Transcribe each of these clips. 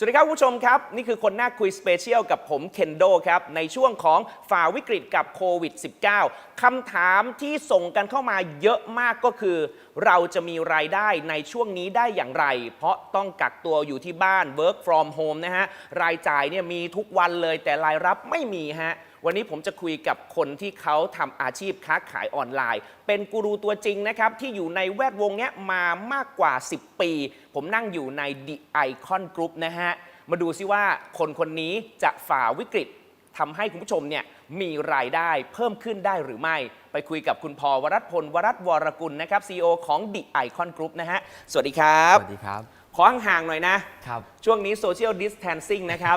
สวัสดีครับผู้ชมครับ นี่คือคนหน้าคุยสเปเชียลกับผมเคนโดครับ ในช่วงของฝ่าวิกฤตกับโควิด -19 คำถามที่ส่งกันเข้ามาเยอะมากก็คือ เราจะมีรายได้ในช่วงนี้ได้อย่างไร เพราะต้องกักตัวอยู่ที่บ้าน work from home นะฮะ รายจ่ายเนี่ยมีทุกวันเลยแต่รายรับไม่มีฮะ วันนี้ผมจะคุยกับคนที่เขาทำอาชีพค้าขายออนไลน์ เป็นกูรูตัวจริงนะครับที่อยู่ในแวดวงเนี้ยมามากกว่า 10 ปี ผมนั่งอยู่ใน The Icon Group นะฮะ มาดูซิว่าคนคนนี้จะฝ่าวิกฤตทำให้คุณผู้ชมเนี่ยมีรายได้เพิ่มขึ้นได้หรือไม่ ไปคุยกับคุณพอวรัตพลวรัตวรกุลนะครับ CEO ของ The Icon Group นะฮะ สวัสดีครับ สวัสดีครับ ขอห่างๆหน่อยนะ ครับ ช่วงนี้ Social Distancing นะครับ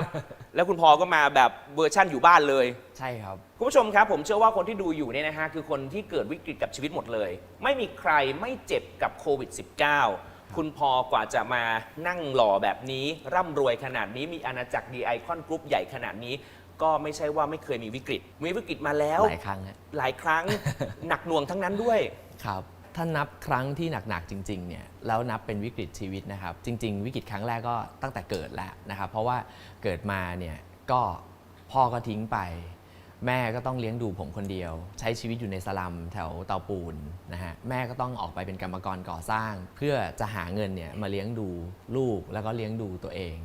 แล้วคุณพอก็มาแบบเวอร์ชั่นอยู่บ้านเลย ใช่ครับ คุณผู้ชมครับ ผมเชื่อว่าคนที่ดูอยู่เนี่ยนะฮะคือคนที่เกิดวิกฤตกับชีวิตหมดเลย ไม่มีใครไม่เจ็บกับโควิด -19 คุณพอกว่าจะมานั่งหล่อแบบนี้ ร่ำรวยขนาดนี้มีอาณาจักรดีไอคอนกรุ๊ปใหญ่ขนาดนี้ ก็ไม่ใช่ว่าไม่เคยมีวิกฤต มีวิกฤตมาแล้ว หลายครั้งฮะหลายครั้ง หนักหน่วงทั้งนั้นด้วย ครับ ถ้านับครั้งที่หนักๆจริงๆเนี่ยแล้วนับเป็นวิกฤตชีวิตนะครับ จริง ๆ วิกฤตครั้งแรกก็ตั้งแต่เกิดแล้วนะครับ เพราะว่าเกิดมาเนี่ยก็พ่อก็ทิ้งไป แม่ก็ต้องเลี้ยงดูผมคนเดียว ใช้ชีวิตอยู่ในสลัมแถวเตาปูนนะฮะแม่ก็ต้องออกไปเป็นกรรมกรก่อสร้าง เพื่อจะหาเงินเนี่ยมาเลี้ยงดูลูกแล้วก็เลี้ยงดูตัวเอง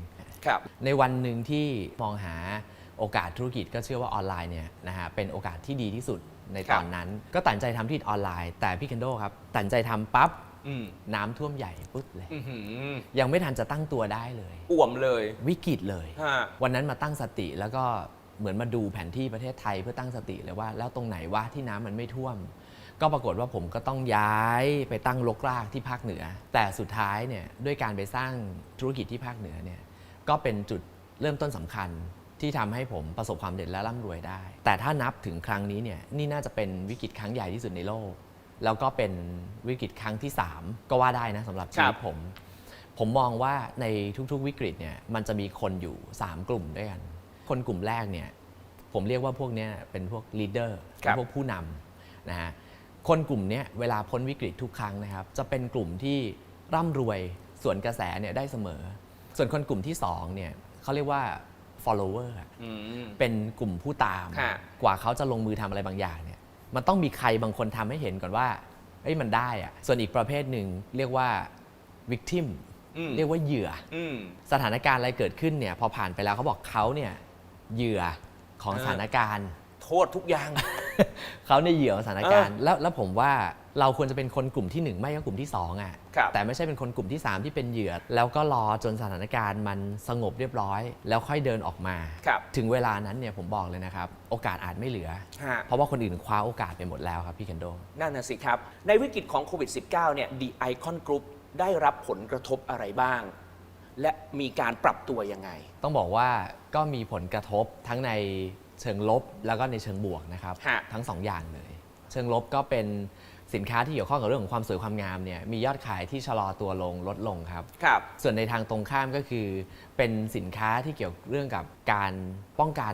ครับในวันหนึ่งที่มองหาโอกาสธุรกิจก็เชื่อว่าออนไลน์เนี่ยนะฮะเป็นโอกาสที่ดีที่สุด ในครัตบอนนั้น ก็ตัดสินใจทำธุรกิจออนไลน์ แต่พี่เคนโดครับตัดสินใจทำปั๊บอืมน้ำท่วมใหญ่ปุ๊บเลย อื้อหือยังไม่ทันจะตั้งตัวได้เลย อ่วมเลยวิกฤตเลย ฮะวันนั้นมาตั้งสติแล้วก็เหมือนมาดูแผนที่ประเทศไทยเพื่อตั้งสติเลยว่า แล้วตรงไหนว่าที่น้ำมันไม่ท่วม ก็ปรากฏว่าผมก็ต้องย้ายไปตั้งลกรากที่ภาคเหนือ แต่สุดท้ายเนี่ยด้วยการไปสร้างธุรกิจที่ภาคเหนือเนี่ยก็เป็นจุดเริ่มต้นสำคัญ ที่ทำให้ผมประสบความสำเร็จและร่ำรวยได้ แต่ถ้านับถึงครั้งนี้เนี่ยนี่น่าจะเป็นวิกฤตครั้งใหญ่ที่สุดในโลก แล้วก็เป็นวิกฤตครั้งที่ 3 ก็ว่าได้นะสำหรับชีวิตผม ผมมองว่าในทุกๆ วิกฤตเนี่ยมันจะมีคนอยู่ 3 กลุ่มด้วยกัน คนกลุ่มแรกเนี่ยผมเรียกว่าพวกเนี้ยเป็นพวกลีดเดอร์ครัเป็นบพวกผู้นำนะฮะคนกลุ่มเนี้ยเวลาพ้นวิกฤตทุกครั้งนะครับ จะเป็นกลุ่มที่ร่ำรวยส่วนกระแสเนี่ยได้เสมอ ส่วนคนกลุ่มที่2เนี่ยเขาเรียกว่า follower อะอืม เป็นกลุ่มผู้ตามฮะกว่าเขาจะลงมือทำอะไรบางอย่างเนี่ย มันต้องมีใครบางคนทำให้เห็นก่อนว่าเอ้ยมันได้อะส่วนอีกประเภทหนึ่งเรียกว่า victim อืมเรียกว่าเหยื่อ อืม สถานการณ์อะไรเกิดขึ้นเนี่ยพอผ่านไปแล้วเขาบอกเขาเนี่ยเหยื่อของเออ สถานการณ์ โทษทุกอย่าง เขาเนี่ยเหยื่อของสถานการณ์แล้วแล้วผมว่าเราควรจะเป็นคนกลุ่มที่หนึ่งไม่ก็กลุ่มที่สองอะครับแต่ไม่ใช่เป็นคนกลุ่มที่สามที่เป็นเหยื่อ แล้วก็รอจนสถานการณ์มันสงบเรียบร้อย แล้วค่อยเดินออกมา ครับถึงเวลานั้นเนี่ยผมบอกเลยนะครับ โอกาสอาจไม่เหลือ ฮะ เพราะว่าคนอื่นคว้าโอกาสไปหมดแล้วครับพี่เคนโด นั่นน่ะสิครับ ในวิกฤตของโควิด -19 เนี่ย The Icon Group ได้รับผลกระทบอะไรบ้าง และมีการปรับตัวยังไง ต้องบอกว่าก็มีผลกระทบทั้งใน เชิงลบแล้วก็ในเชิงบวกนะครับ ฮะ ทั้งสองอย่างเลย เชิงลบก็เป็นสินค้าที่เกี่ยวข้องกับเรื่องของความสวยความงามเนี่ยมียอดขายที่ชะลอตัวลงลดลงครับ ครับ ส่วนในทางตรงข้ามก็คือ เป็นสินค้าที่เกี่ยวเรื่องกับการป้องกัน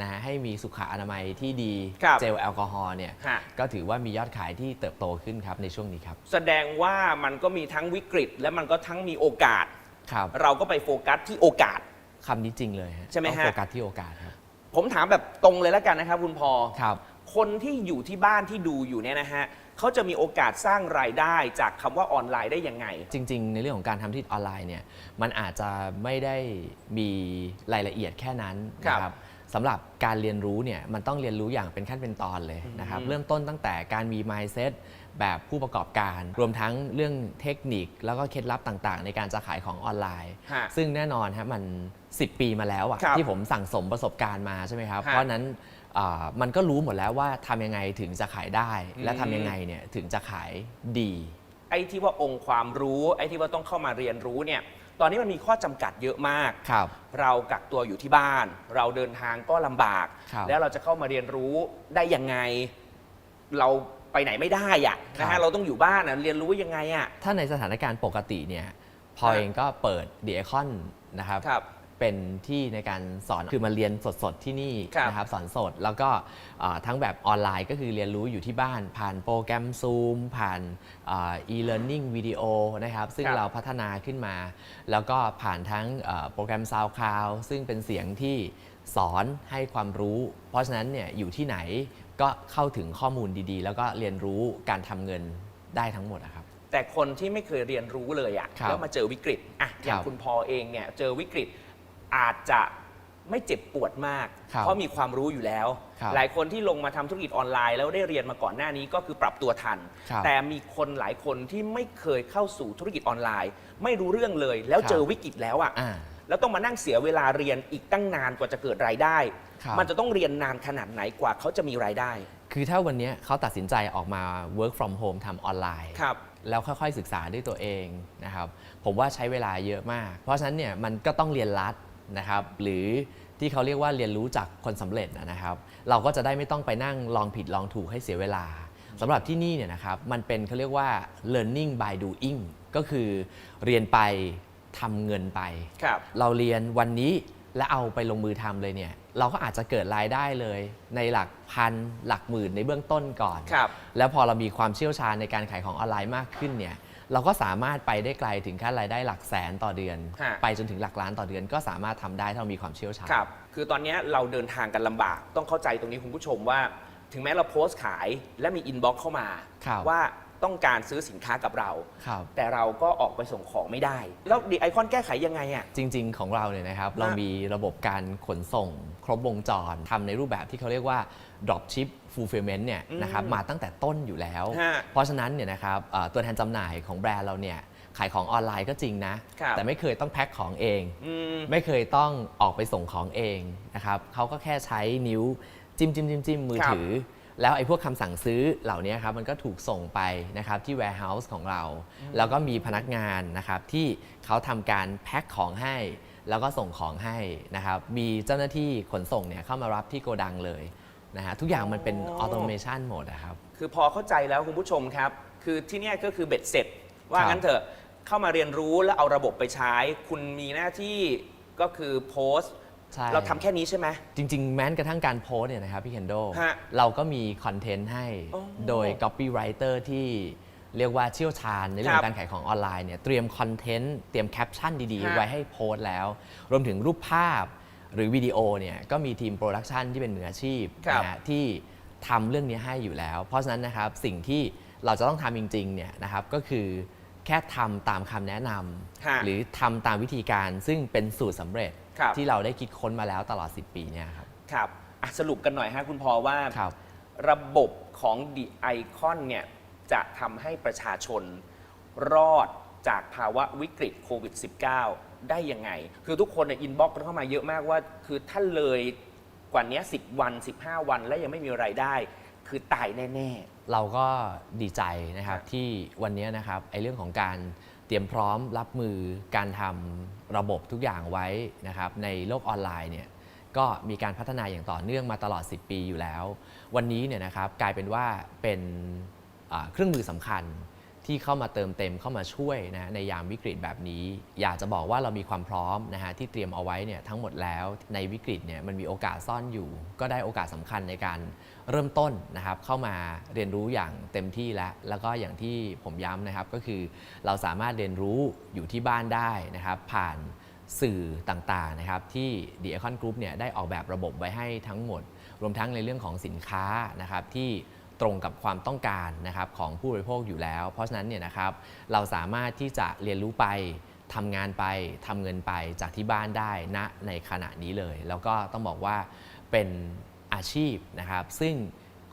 นะฮะให้มีสุขอนามัยที่ดีครับเจลแอลกอฮอล์เนี่ยฮะ ก็ถือว่ามียอดขายที่เติบโตขึ้นครับในช่วงนี้ครับแสดงว่ามันก็มีทั้งวิกฤต และมันก็ทั้งมีโอกาส ครับเราก็ไปโฟกัสที่โอกาส คำนี้จริงเลยฮะใช่ไหมต้องฮะโฟกัสที่โอกาสครับ ผมถามแบบตรงเลยแล้วกันนะครับ คุณพอครับ คนที่อยู่ที่บ้านที่ดูอยู่เนี่ยนะฮะเขาจะมีโอกาสสร้างรายได้จากคำว่าออนไลน์ได้ยังไง จริง ๆ ในเรื่องของการทำธุรกิจออนไลน์เนี่ยมันอาจจะไม่ได้มีรายละเอียดแค่นั้นครับนะครับสำหรับการเรียนรู้เนี่ยมันต้องเรียนรู้อย่างเป็นขั้นเป็นตอนเลยนะครับ เริ่มต้นตั้งแต่การมี mindset แบบผู้ประกอบการ รวมทั้งเรื่องเทคนิคแล้วก็เคล็ดลับต่างๆ ในการจะขายของออนไลน์ ฮะ ซึ่งแน่นอนฮะมัน 10 ปีมาแล้วอะครับที่ผมสั่งสมประสบการณ์มาใช่ไหมครับ ฮะเพราะฉะนั้นอ่ามันก็รู้หมดแล้วว่าทำยังไงถึงจะขายได้และอืมทำยังไงเนี่ยถึงจะขายดี ไอ้ที่ว่าองค์ความรู้ ไอ้ที่ว่าต้องเข้ามาเรียนรู้เนี่ย ตอนนี้มันมีข้อจำกัดเยอะมาก ครับ เรากักตัวอยู่ที่บ้าน เราเดินทางก็ลำบาก ครับ แล้วเราจะเข้ามาเรียนรู้ได้ยังไง เรา ไปไหนไม่ได้อะนะครัฮะบ เราต้องอยู่บ้านอะเรียนรู้ยังไงอะ ถ้าในสถานการณ์ปกติเนี่ยพอฮะเองก็เปิด The Icon นะครับ ครับเป็นที่ในการสอนคือมาเรียนสดๆที่นี่ครับนะครับสอนสดแล้วก็อ่าทั้งแบบออนไลน์ก็คือเรียนรู้อยู่ที่บ้าน ผ่านโปรแกรม Zoom ผ่านอ่า e-learning วิดีโอนะครับ ซึ่งครับเราพัฒนาขึ้นมา แล้วก็ผ่านทั้งเอ่อโปรแกรม SoundCloud ซึ่งเป็นเสียงที่สอนให้ความรู้ เพราะฉะนั้นเนี่ยอยู่ที่ไหน ก็เข้าถึงข้อมูลดีๆ แล้วก็เรียนรู้การทำเงินได้ทั้งหมดอะครับ แต่คนที่ไม่เคยเรียนรู้เลยอะครับแล้วมาเจอวิกฤตอะอย่างครับคุณพอเองเนี่ยเจอวิกฤตอาจจะไม่เจ็บปวดมาก ครับเพราะมีความรู้อยู่แล้ว ครับหลายคนที่ลงมาทำธุรกิจออนไลน์ แล้วได้เรียนมาก่อนหน้านี้ก็คือปรับตัวทัน ครับแต่มีคนหลายคนที่ไม่เคยเข้าสู่ธุรกิจออนไลน์ ไม่รู้เรื่องเลย แล้วครับเจอวิกฤตแล้วอะ อ่า แล้วต้องมานั่งเสียเวลาเรียนอีกตั้งนานกว่าจะเกิดรายได้ ครับ มันจะต้องเรียนนานขนาดไหนกว่าเขาจะมีรายได้ คือถ้าวันเนี้ยเขาตัดสินใจออกมา work from home ทำออนไลน์ ครับ แล้วค่อยๆศึกษาด้วยตัวเองนะครับ ผมว่าใช้เวลาเยอะมาก เพราะฉะนั้นเนี่ยมันก็ต้องเรียนรัดนะครับ หรือที่เขาเรียกว่าเรียนรู้จากคนสำเร็จนะครับ เราก็จะได้ไม่ต้องไปนั่งลองผิดลองถูกให้เสียเวลาสำหรับที่นี่เนี่ยนะครับ มันเป็นเขาเรียกว่า learning by doing ก็คือเรียนไป ทำเงินไปครับเราเรียนวันนี้และเอาไปลงมือทำเลยเนี่ย เราก็อาจจะเกิดรายได้เลย ในหลักพันหลักหมื่นในเบื้องต้นก่อนครับแล้วพอเรามีความเชี่ยวชาญในการขายของออนไลน์มากขึ้นเนี่ยเราก็สามารถไปได้ไกลถึงขั้นรายได้หลักแสนต่อเดือนฮะไปจนถึงหลักล้านต่อเดือนก็สามารถทำได้ถ้าเรามีความเชี่ยวชาญครับคือตอนนี้เราเดินทางกันลำบาก ต้องเข้าใจตรงนี้คุณผู้ชมว่า ถึงแม้เราโพสต์ขายและมีอินบ็อกซ์เข้ามาครับว่า ต้องการซื้อสินค้ากับเรา ครับ แต่เราก็ออกไปส่งของไม่ได้ แล้วดีไอคอนแก้ไขยังไงอะ จริง ๆ ของเราเนี่ยนะครับ เรามีระบบการขนส่งครบวงจรทำในรูปแบบที่เขาเรียกว่า drop ship fulfillment เนี่ยนะครับอืมมาตั้งแต่ต้นอยู่แล้ว ฮะเพราะฉะนั้นเนี่ยนะครับเอ่อตัวแทนจำหน่ายของแบรนด์เราเนี่ยขายของออนไลน์ก็จริงนะ ครับ แต่ไม่เคยต้องแพ็คของเอง อืม ไม่เคยต้องออกไปส่งของเองนะครับเขาก็แค่ใช้นิ้วจิ้มจิ้มจิ้มจิ้มมือครับถือ แล้วไอ้พวกคำสั่งซื้อเหล่านี้ครับมันก็ถูกส่งไปนะครับที่ warehouse ของเรา แล้วก็มีพนักงานนะครับที่เขาทำการแพ็คของให้ แล้วก็ส่งของให้นะครับมีเจ้าหน้าที่ขนส่งเนี่ยเข้ามารับที่โกดังเลยนะฮะทุกอย่างมันเป็นออโตเมชันหมดนะครับ คือพอเข้าใจแล้วคุณผู้ชมครับ คือที่เนี่ยก็คือเบ็ดเสร็จ ว่าครับงั้นเถอะเข้ามาเรียนรู้แล้วเอาระบบไปใช้ คุณมีหน้าที่ก็คือโพสต์ ใช่ เราทำแค่นี้ใช่ไหม จริง ๆ แม้กระทั่งการโพสต์เนี่ยนะครับพี่เคนโด ฮะเราก็มีคอนเทนต์ให้อ๋อโดย copywriter ที่เรียกว่าเชี่ยวชาญในเรื่อครังบการขายของออนไลน์เนี่ยเตรียมคอนเทนต์เตรียมแคปชั่นดีฮะๆไว้ให้โพสต์แล้ว รวมถึงรูปภาพหรือวิดีโอเนี่ยก็มีทีมโปรดักชันที่เป็นมืออาชีพครับ นะฮะที่ทำเรื่องนี้ให้อยู่แล้ว เพราะฉะนั้นนะครับสิ่งที่เราจะต้องทำจริงๆเนี่ยนะครับก็คือ แค่ทำตามคำแนะนฮะำหรือทำตามวิธีการซึ่งเป็นสูตรสำเร็จครับที่เราได้คิดค้นมาแล้วตลอด 10 ปีเนี่ยครับครับอะสรุปกันหน่อยฮะคุณพอว่า ครับ ระบบของ The Icon เนี่ยจะทำให้ประชาชนรอดจากภาวะวิกฤตโควิด -19 ได้ยังไง คือทุกคนในอินบ็อกซ์เข้ามาเยอะมากว่า คือถ้าเลยกว่านี้ 10 วัน 15 วันแล้วยังไม่มีไรายได้ คือตายแน่เราก็ดีใจนะครับครับที่วันนี้นะครับไอ้เรื่องของการเตรียมพร้อมรับมือการทำระบบทุกอย่างไว้นะครับในโลกออนไลน์เนี่ยก็มีการพัฒนาอย่างต่อเนื่องมาตลอด 10 ปีอยู่แล้ว วันนี้เนี่ยนะครับกลายเป็นว่าเป็นอ่าเครื่องมือสำคัญ ที่เข้ามาเติมเต็มเข้ามาช่วยนะในยามวิกฤตแบบนี้ อยากจะบอกว่าเรามีความพร้อมนะฮะที่เตรียมเอาไว้เนี่ยทั้งหมดแล้วในวิกฤตเนี่ยมันมีโอกาสซ่อนอยู่ ก็ได้โอกาสสำคัญในการเริ่มต้นนะครับเข้ามาเรียนรู้อย่างเต็มที่แล้ว แล้วก็อย่างที่ผมย้ำนะครับก็คือเราสามารถเรียนรู้อยู่ที่บ้านได้นะครับ ผ่านสื่อต่างๆนะครับที่ The Icon Group เนี่ยได้ออกแบบระบบไว้ให้ทั้งหมด รวมทั้งในเรื่องของสินค้านะครับที่ ตรงกับความต้องการนะครับของผู้บริโภคอยู่แล้ว เพราะฉะนั้นเนี่ยนะครับเราสามารถที่จะเรียนรู้ไปทำงานไปทำเงินไปจากที่บ้านได้ณในขณะนี้เลย แล้วก็ต้องบอกว่าเป็นอาชีพนะครับ ซึ่ง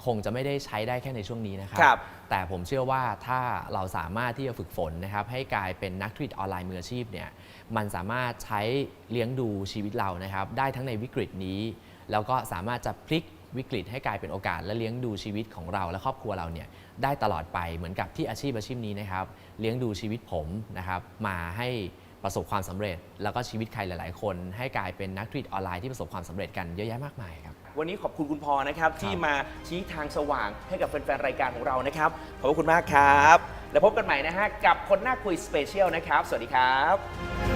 คงจะไม่ได้ใช้ได้แค่ในช่วงนี้นะครัครับ แต่ผมเชื่อว่าถ้าเราสามารถที่จะฝึกฝนนะครับ ให้กลายเป็นนักธุรกิจออนไลน์มืออาชีพเนี่ยมันสามารถใช้เลี้ยงดูชีวิตเรานะครับ ได้ทั้งในวิกฤตนี้ แล้วก็สามารถจะพลิก วิกฤตให้กลายเป็นโอกาสและเลี้ยงดูชีวิตของเราและครอบครัวเราเนี่ยได้ตลอดไปเหมือนกับที่อาชีพอาชีพนี้นะครับ เลี้ยงดูชีวิตผมนะครับมาให้ประสบความสำเร็จ แล้วก็ชีวิตใครหลาย ๆ คน ให้กลายเป็นนักธุรกิจออนไลน์ที่ประสบความสำเร็จกันเยอะแยะมากมายครับๆวันนี้ขอบคุณคุณพอนะครับ ที่มาชี้ทางสว่างให้กับแฟนๆรายการของเรานะครับ ขอบคุณมากครับ แล้วพบกันใหม่นะฮะกับคนหน้าคุยสเปเชียลนะครับ สวัสดีครับ